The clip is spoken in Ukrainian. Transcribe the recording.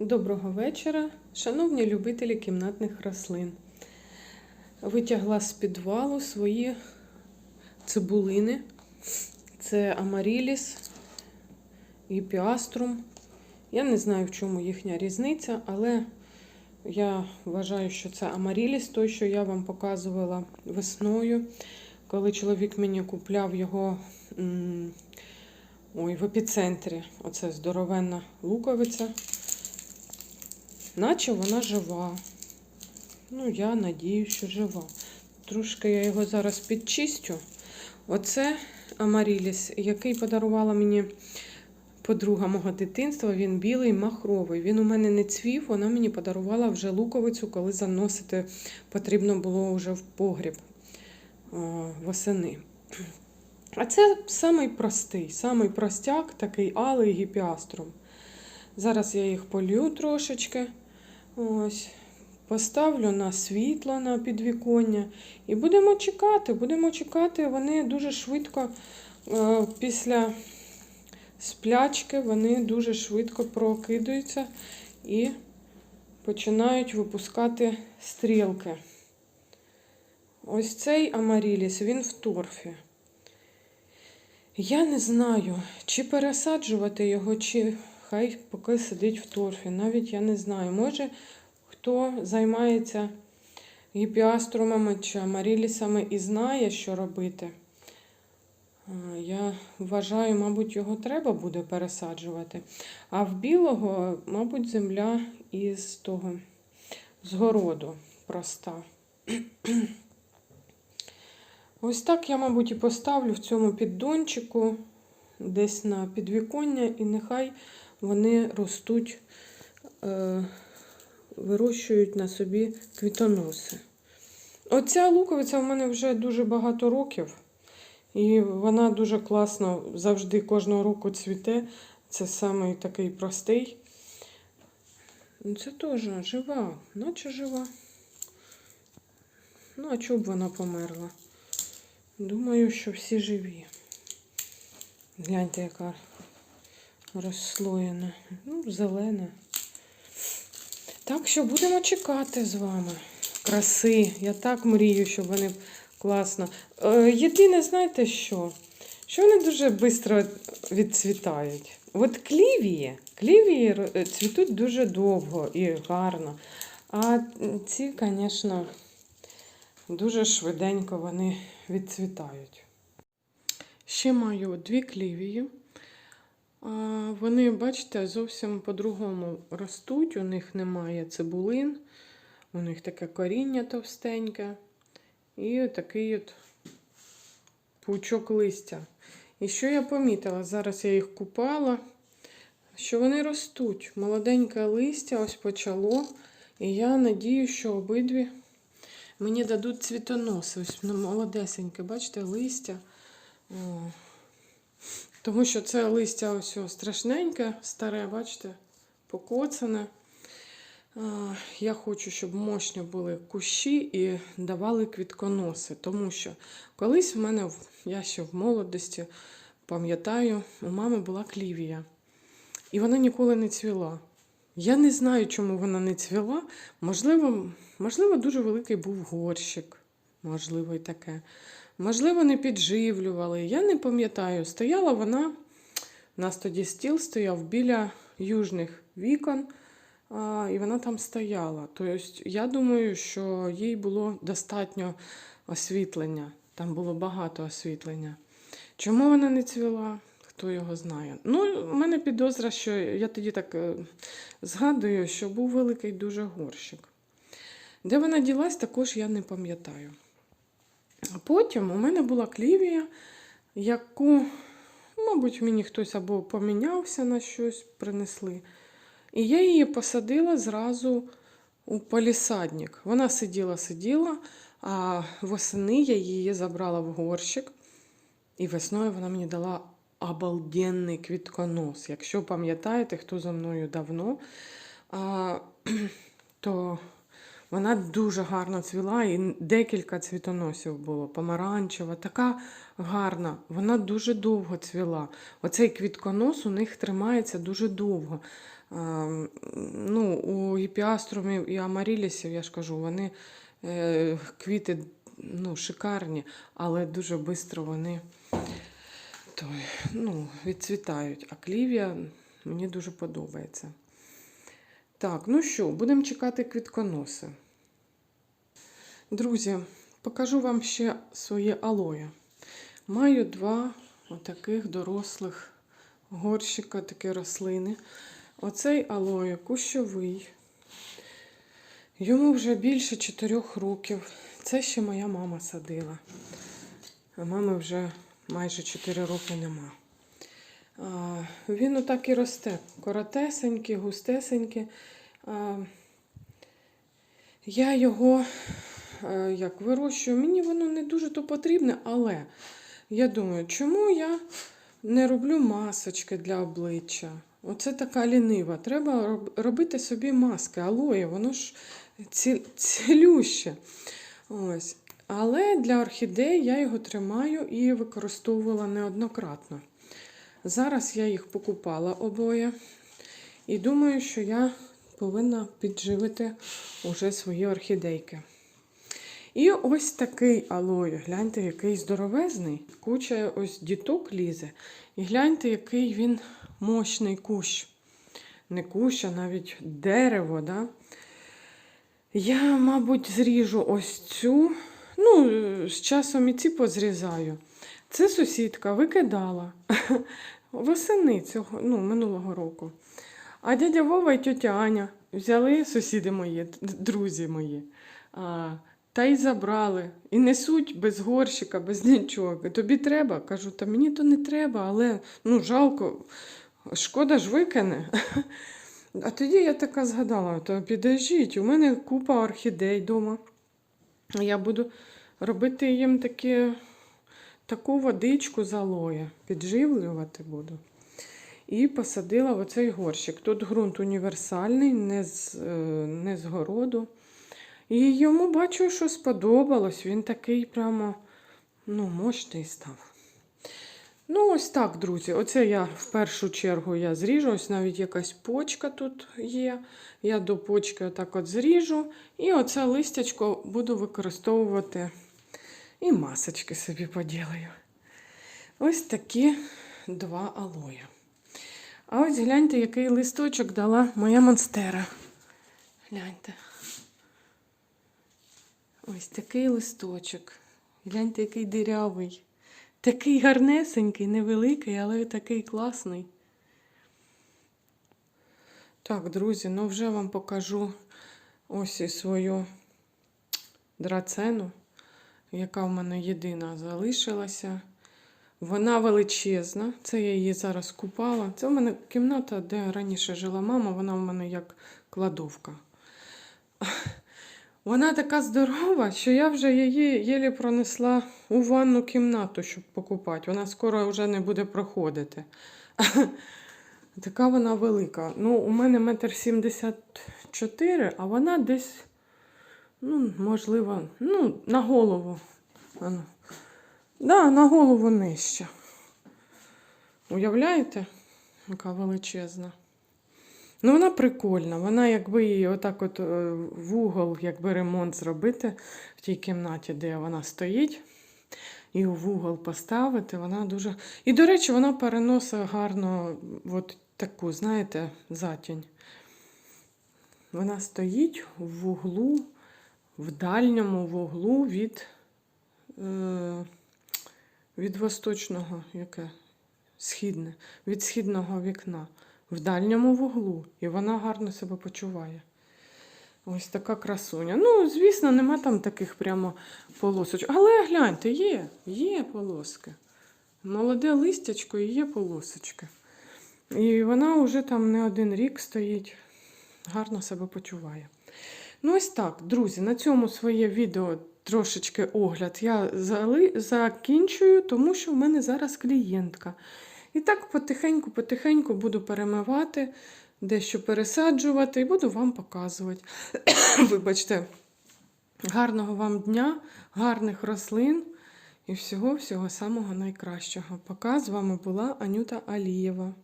Доброго вечора, шановні любителі кімнатних рослин. Витягла з підвалу свої цибулини. Це Амаріліс і Піаструм. Я не знаю, в чому їхня різниця, але я вважаю, що це Амаріліс, той, що я вам показувала весною, коли чоловік мені купляв його ой, в епіцентрі. Оце здоровенна луковиця. Наче вона жива. Ну, я надію, що жива. Трошки я його зараз підчистю. Оце Амаріліс, який подарувала мені подруга мого дитинства. Він білий, махровий. Він у мене не цвів, вона мені подарувала вже луковицю, коли заносити потрібно було вже в погріб о, восени. А це самий простий, самий простяк, такий алий гіпіаструм. Зараз я їх полью трошечки. Ось. Поставлю на світло на підвіконня. І будемо чекати. Будемо чекати. Вони дуже швидко е, після сплячки, вони дуже швидко прокидаються і починають випускати стрілки. Ось цей Амаріліс, він в торфі. Я не знаю, чи пересаджувати його, чи хай поки сидить в торфі. Навіть я не знаю. Може, хто займається гіпіаструмами чи амарілісами і знає, що робити. Я вважаю, мабуть, його треба буде пересаджувати. А в білого, мабуть, земля із того з городу проста. Ось так я, мабуть, і поставлю в цьому піддончику десь на підвіконня, і нехай вони ростуть, е, вирощують на собі квітоноси. Оця луковиця в мене вже дуже багато років, і вона дуже класно завжди кожного року цвіте. Це самий такий простий. Ну, Це теж жива, наче жива. Ну, а чого б вона померла? Думаю, що всі живі. Гляньте, яка розслоєна. Ну, зелена. Так що будемо чекати з вами. Краси. Я так мрію, щоб вони класно. Е, єдине, знаєте що? Що вони дуже швидко відцвітають. От клівії, клівії цвітуть дуже довго і гарно. А ці, звісно, дуже швиденько вони відцвітають. Ще маю дві клівії. Вони, бачите, зовсім по-другому ростуть. У них немає цибулин, у них таке коріння товстеньке і такий от пучок листя. І що я помітила? Зараз я їх купала, що вони ростуть. Молоденьке листя ось почало. І я надію, що обидві мені дадуть цвітоноси. Ось ну, молодесеньке, бачите, листя. О. Тому що це листя ось страшненьке, старе, бачите, покоцане. Я хочу, щоб мощні були кущі і давали квітконоси. Тому що колись в мене, я ще в молодості пам'ятаю, у мами була клівія. І вона ніколи не цвіла. Я не знаю, чому вона не цвіла. Можливо, можливо, дуже великий був горщик. Можливо, і таке. Можливо, не підживлювали. Я не пам'ятаю. Стояла вона, у нас тоді стіл стояв біля южних вікон, а, і вона там стояла. Тобто, я думаю, що їй було достатньо освітлення. Там було багато освітлення. Чому вона не цвіла? Хто його знає. Ну, у мене підозра, що я тоді так е, згадую, що був великий дуже горщик. Де вона ділась, також я не пам'ятаю. Потім у мене була клівія, яку, мабуть, мені хтось або помінявся на щось, принесли. І я її посадила зразу у палісадник. Вона сиділа, сиділа, а восени я її забрала в горщик. І весною вона мені дала обалденний квітконос. Якщо пам'ятаєте, хто за мною давно, то вона дуже гарно цвіла, і декілька цвітоносів було. Помаранчева, така гарна. Вона дуже довго цвіла. Оцей квітконос у них тримається дуже довго. Ем, Ну, у гіпіаструмів і амарілісів, я ж кажу, вони е, квіти ну, шикарні, але дуже швидко вони той, ну, відцвітають. А клівія мені дуже подобається. Так, ну що, будемо чекати квітконоси. Друзі, покажу вам ще своє алоє. Маю два отаких дорослих горщика, такі рослини. Оцей алоє кущовий. Йому вже більше 4 років. Це ще моя мама садила. А мами вже майже 4 роки нема. Він отак і росте. Коротесенький, густесенький. Я його е, як вирощую, мені воно не дуже то потрібне, але я думаю, чому я не роблю масочки для обличчя? Оце така лінива. Треба робити собі маски. Алоє, воно ж ці, цілюще. Ось. Але для орхідей я його тримаю і використовувала неоднократно. Зараз я їх покупала обоє. І думаю, що я повинна підживити уже свої орхідейки. І ось такий алоє. Гляньте, який здоровезний. Куча ось діток лізе. І гляньте, який він мощний кущ. Не кущ, а навіть дерево. Да? Я, мабуть, зріжу ось цю. Ну, з часом і ці позрізаю. Це сусідка викидала восени цього, ну, минулого року. А дядя Вова і тьотя Аня взяли сусіди мої, друзі мої, а, та й забрали. І несуть без горщика, без нічого. Тобі треба? Кажу, та мені то не треба, але ну, жалко, шкода ж викине. А тоді я така згадала, то підождіть, у мене купа орхідей вдома. Я буду робити їм такі, таку водичку з алоє, підживлювати буду. І посадила оцей горщик. Тут ґрунт універсальний, не з, е, не з городу. І йому бачу, що сподобалось. Він такий прямо ну, мощний став. Ну, ось так, друзі. Оце я в першу чергу я зріжу. Ось навіть якась почка тут є. Я до почки отак от зріжу. І оце листячко буду використовувати. І масочки собі поділаю. Ось такі два алоя. А ось гляньте, який листочок дала моя монстера. Гляньте. Ось такий листочок. Гляньте, який дирявий. Такий гарнесенький, невеликий, але такий класний. Так, друзі, ну вже вам покажу ось і свою драцену, яка в мене єдина залишилася. Вона величезна. Це я її зараз купала. Це в мене кімната, де раніше жила мама, вона в мене як кладовка. Вона така здорова, що я вже її єлі пронесла у ванну кімнату, щоб покупати. Вона скоро вже не буде проходити. Така вона велика. Ну, у мене метр сімдесят чотири, а вона десь, ну, можливо, ну, на голову. Ану. Да, на голову нижче. Уявляєте, яка величезна. Ну, вона прикольна. Вона, якби її отак от е, в угол, якби ремонт зробити в тій кімнаті, де вона стоїть, і в угол поставити, вона дуже. І, до речі, вона переносить гарно от таку, знаєте, затінь. Вона стоїть в углу, в дальньому вуглу від, е, від восточного, яке? Східне, від східного вікна в дальньому вуглу, і вона гарно себе почуває. Ось така красуня. Ну, звісно, нема там таких прямо полосочок. Але гляньте, є, є полоски. Молоде листячко і є полосочки. І вона вже там не один рік стоїть, гарно себе почуває. Ну, ось так, друзі, на цьому своє відео трошечки огляд я закінчую, тому що в мене зараз клієнтка. І так потихеньку-потихеньку буду перемивати, дещо пересаджувати і буду вам показувати. Вибачте, гарного вам дня, гарних рослин і всього-всього самого найкращого. Пока з вами була Анюта Алієва.